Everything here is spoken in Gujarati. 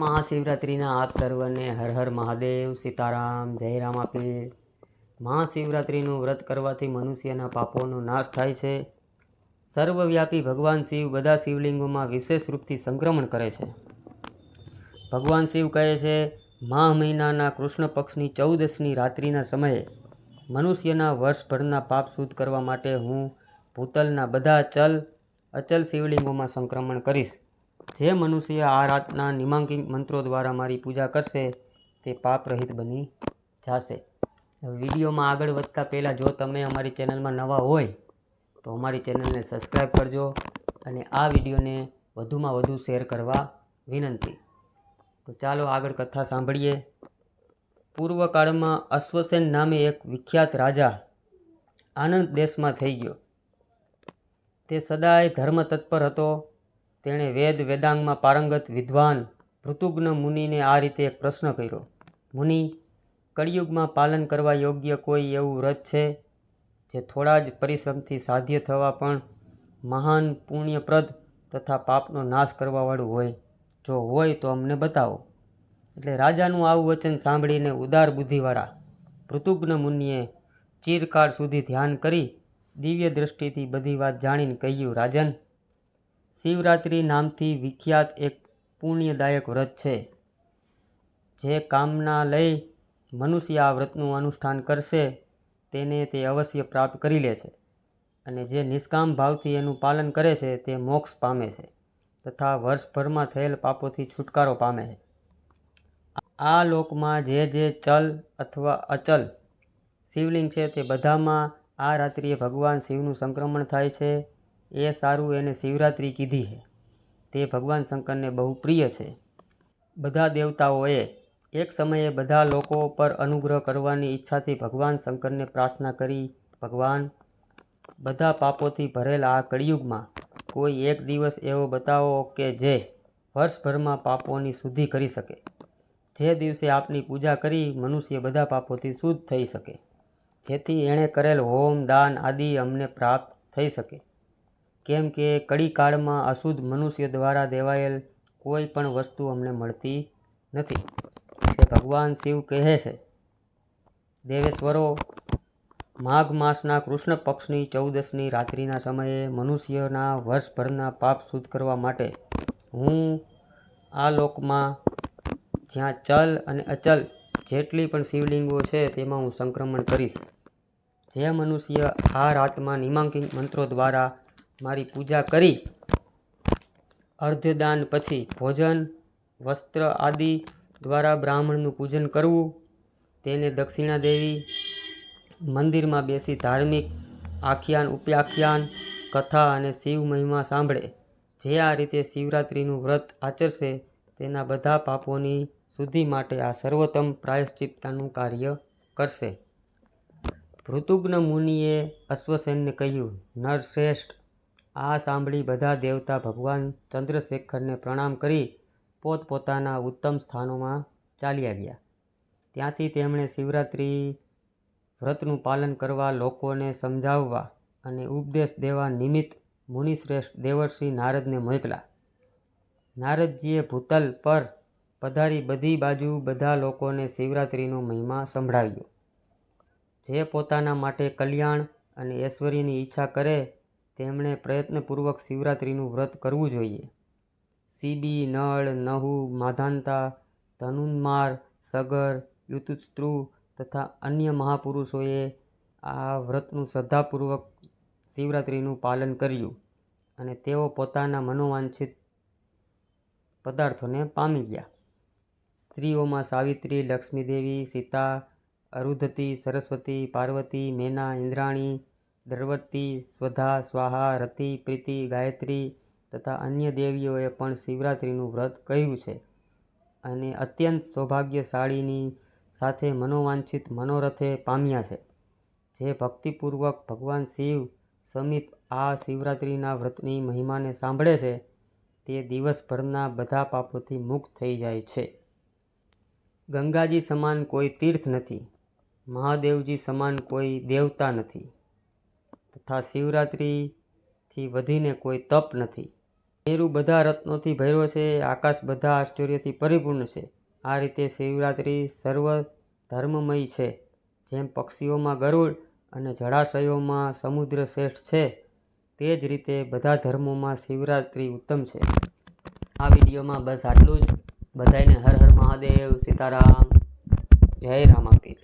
મહાશિવરાત્રિના આપ સર્વને હર હર મહાદેવ, સીતારામ, જય રામાપીર મહાશિવરાત્રિનું વ્રત કરવાથી મનુષ્યના પાપોનો નાશ થાય છે. સર્વવ્યાપી ભગવાન શિવ બધા શિવલિંગોમાં વિશેષ રૂપથી સંક્રમણ કરે છે. ભગવાન શિવ કહે છે, મા મહિનાના કૃષ્ણ પક્ષની ચૌદશની રાત્રિના સમયે મનુષ્યના વર્ષભરના પાપ શુદ્ધ કરવા માટે હું ભૂતલના બધા ચલ અચલ શિવલિંગોમાં સંક્રમણ કરીશ. જે મનુષ્ય આ રાતના નિમાંકિત મંત્રો દ્વારા મારી પૂજા કરશે, તે પાપ રહિત બની જશે. વિડીયોમાં આગળ વધતા પહેલાં જો તમે અમારી ચેનલમાં નવા હોય, તો અમારી ચેનલને સબસ્ક્રાઈબ કરજો અને આ વિડીયોને વધુમાં વધુ શેર કરવા વિનંતી. તો ચાલો આગળ કથા સાંભળીએ. પૂર્વકાળમાં અશ્વસેન નામે એક વિખ્યાત રાજા આનંદ દેશમાં થઈ ગયો. તે સદાય ધર્મ તત્પર હતો. તેણે વેદ વેદાંગમાં પારંગત વિદ્વાન ઋતુજ્ઞ મુનિને આ રીતે એક પ્રશ્ન કર્યો. મુનિ, કળિયુગમાં પાલન કરવા યોગ્ય કોઈ એવું વ્રત છે જે થોડા જ પરિશ્રમથી સાધ્ય થવા પણ મહાન પુણ્યપ્રદ તથા પાપનો નાશ કરવાવાળું હોય? જો હોય તો અમને બતાવો. એટલે રાજાનું આવું વચન સાંભળીને ઉદાર બુદ્ધિવાળા પૃતુગ્ન મુનિએ ચિરકાળ સુધી ધ્યાન કરી દિવ્ય દ્રષ્ટિથી બધી વાત જાણીને કહ્યું, રાજન શિવરાત્રિ નામથી વિખ્યાત એક પુણ્યદાયક વ્રત છે, જે કામના લઈ મનુષ્ય આ વ્રતનું અનુષ્ઠાન કરશે, તેને તે અવશ્ય પ્રાપ્ત કરી લે છે અને જે નિષ્કામ ભાવથી એનું પાલન કરે છે, તે મોક્ષ પામે છે તથા વર્ષભરમાં થયેલ પાપોથી છુટકારો પામે છે. આ લોકમાં જે જે ચલ અથવા અચલ શિવલિંગ છે, તે બધામાં આ રાત્રિએ ભગવાન શિવનું સંક્રમણ થાય છે એ સારું એને શિવરાત્રિ કીધી છે. તે ભગવાન શંકરને બહુ પ્રિય છે. બધા દેવતાઓએ એક સમયે બધા લોકો પર અનુગ્રહ કરવાની ઈચ્છાથી ભગવાન શંકરને પ્રાર્થના કરી, ભગવાન, બધા પાપોથી ભરેલા આ કળિયુગમાં કોઈ એક દિવસ એવો બતાવો કે જે વર્ષભરમાં પાપોની શુદ્ધિ કરી શકે. જે દિવસે આપની પૂજા કરી, મનુષ્ય બધા પાપોથી શુદ્ધ થઈ શકે. જેથી એણે કરેલ હોમ, દાન આદિ અમને પ્રાપ્ત થઈ શકે. કેમ કે કળીકાળમાં અશુદ્ધ મનુષ્ય દ્વારા દેવાયેલ કોઈ પણ વસ્તુ અમને મળતી નથી. તે ભગવાન શિવ કહે છે, દેવેશ્વરો માઘ માસના કૃષ્ણ પક્ષની ચૌદસની રાત્રિના સમયે મનુષ્યના વર્ષભરના પાપ શુદ્ધ કરવા માટે હું આ લોકમાં જ્યાં ચલ અને અચલ જેટલી પણ શિવલિંગો છે તેમાં હું સંક્રમણ કરીશ. જે મનુષ્ય આ રાતમાં નિમાંકિત મંત્રો દ્વારા મારી પૂજા કરી. અર્ધદાન પછી ભોજન, વસ્ત્ર આદિ દ્વારા બ્રાહ્મણનું પૂજન કરવું. તેને દક્ષિણા દેવી, મંદિરમાં બેસી ધાર્મિક આખ્યાન ઉપ્યાખ્યાન કથા અને શિવ મહિમા સાંભળે. જે આ રીતે શિવરાત્રિનું વ્રત આચરશે તેના બધા પાપોની શુદ્ધિ માટે આ સર્વોત્તમ પ્રાયશ્ચિત્તાનું કાર્ય કરશે. ભૃતુગ્ન મુનિએ અશ્વસેનને કહ્યું, નરશ્રેષ્ઠ આ સાંભળી બધા દેવતા ભગવાન ચંદ્રશેખરને પ્રણામ કરી પોતપોતાના ઉત્તમ સ્થાનોમાં ચાલ્યા ગયા. ત્યાંથી તેમણે શિવરાત્રિ વ્રતનું પાલન કરવા લોકોને સમજાવવા અને ઉપદેશ દેવા નિમિત્ત મુનિશ્રેષ્ઠ દેવર્ષિ નારદને મોકલા નારદજીએ ભૂતલ પર પધારી બધી બાજુ બધા લોકોને શિવરાત્રિનો મહિમા સંભળાવ્યો. જે પોતાના માટે કલ્યાણ અને ઐશ્વર્યની ઈચ્છા કરે તેમણે પ્રયત્નપૂર્વક શિવરાત્રિનું વ્રત કરવું જોઈએ. સીબી, નળ, નહુ માધાનતા ધનુન્માર, સગર યુતુસ્ત્રુ તથા અન્ય મહાપુરુષોએ આ વ્રતનું શ્રદ્ધાપૂર્વક શિવરાત્રિનું પાલન કર્યું અને તેઓ પોતાના મનોવાંછિત પદાર્થોને પામી ગયા. સ્ત્રીઓમાં સાવિત્રી, લક્ષ્મીદેવી, સીતા, અરુધતી, સરસ્વતી, પાર્વતી, મેના, ઇન્દ્રાણી દ્રવતી સ્વધા, સ્વાહા, રતિ, પ્રીતિ, ગાયત્રી તથા અન્ય દેવીઓએ પણ શિવરાત્રિનું વ્રત કર્યું છે. અને અત્યંત સૌભાગ્યશાળીની સાથે મનોવાંછિત મનોરથે પામ્યા છે. જે ભક્તિપૂર્વક ભગવાન શિવ સમિત આ શિવરાત્રિના વ્રતની મહિમાને સાંભળે છે, તે દિવસભરના બધા પાપોથી મુક્ત થઈ જાય છે. ગંગાજી સમાન કોઈ તીર્થ નથી. મહાદેવજી સમાન કોઈ દેવતા નથી. તથા શિવરાત્રિથી વધીને કોઈ તપ નથી. મેરુ બધા રત્નોથી ભર્યો છે, આકાશ બધા આશ્ચર્યથી પરિપૂર્ણ છે. આ રીતે શિવરાત્રિ સર્વ ધર્મમય છે. જેમ પક્ષીઓમાં ગરુડ અને જળાશયોમાં સમુદ્ર શ્રેષ્ઠ છે, તે જ રીતે બધા ધર્મોમાં શિવરાત્રિ ઉત્તમ છે. આ વિડીયોમાં બસ આટલું જ. બધાને હર હર મહાદેવ, સીતારામ. જય રામાપીર